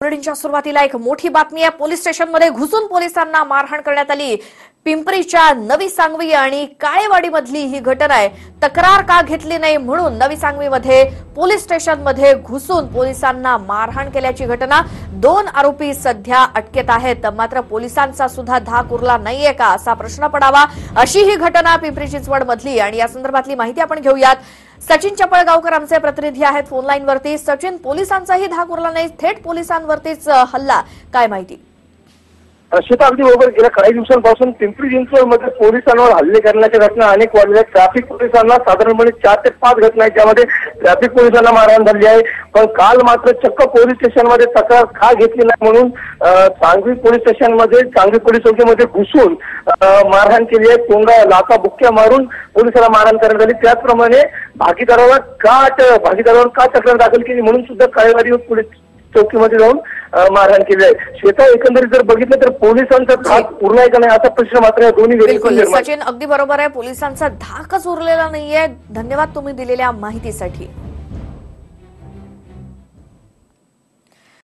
बुलेटिनच्या सुरुवातीला एक मोठी बातमी आहे. पोलीस स्टेशनमध्ये घुसून पोलिसांना मारहाण करण्यात आली. पिंपरीच्या नवी सांगवी आणि काळेवाडीमधली ही घटना आहे. तक्रार का घेतली नाही म्हणून नवी सांगवीमध्ये पोलीस स्टेशनमध्ये घुसून पोलिसांना मारहाण केल्याची घटना. दोन आरोपी सध्या अटकेत आहेत. मात्र पोलिसांचा सुद्धा धाक उरला नाहीये का असा प्रश्न पडावा अशी ही घटना पिंपरी चिंचवड मधली आणि या संदर्भातली माहिती आपण घेऊयात. सचिन चपळगावकर आमचे प्रतिनिधी आहेत फोन सचिन पोलिसांचाही धाक उरला नाही. थेट पोलिसांवरतीच हल्ला. काय माहिती? श्वेता अगदी बरोबर गेल्या काही दिवसांपासून पिंपरी चिंचवडमध्ये पोलिसांवर हल्ले करण्याच्या घटना अनेक वाढलेल्या आहेत. ट्रॅफिक पोलिसांना साधारणपणे चार ते पाच घटना आहेत ज्यामध्ये ट्रॅफिक पोलिसांना मारहाण झाली आहे. पण काल मात्र चक्क पोलीस स्टेशनमध्ये तक्रार का घेतली नाही म्हणून सांगवी पोलीस स्टेशनमध्ये सांगवी पोलीस चौकीमध्ये घुसून मारहाण केली आहे. तोंडा लाका बुक्क्या मारून पोलिसाला मारहाण करण्यात आली. त्याचप्रमाणे भागीदारावर का भागीदारावर का तक्रार दाखल केली म्हणून सुद्धा कार्यवाही पोलीस चौकीमध्ये जाऊन मारहाण केली आहे. श्वेता एकंदरीत जर बघितलं तर पोलिसांचा धाक उरलाय का नाही? असा प्रश्न मात्र या दोन्ही सचिन अगदी बरोबर आहे. पोलिसांचा धाकच उरलेला नाहीये. धन्यवाद तुम्ही दिलेल्या माहितीसाठी.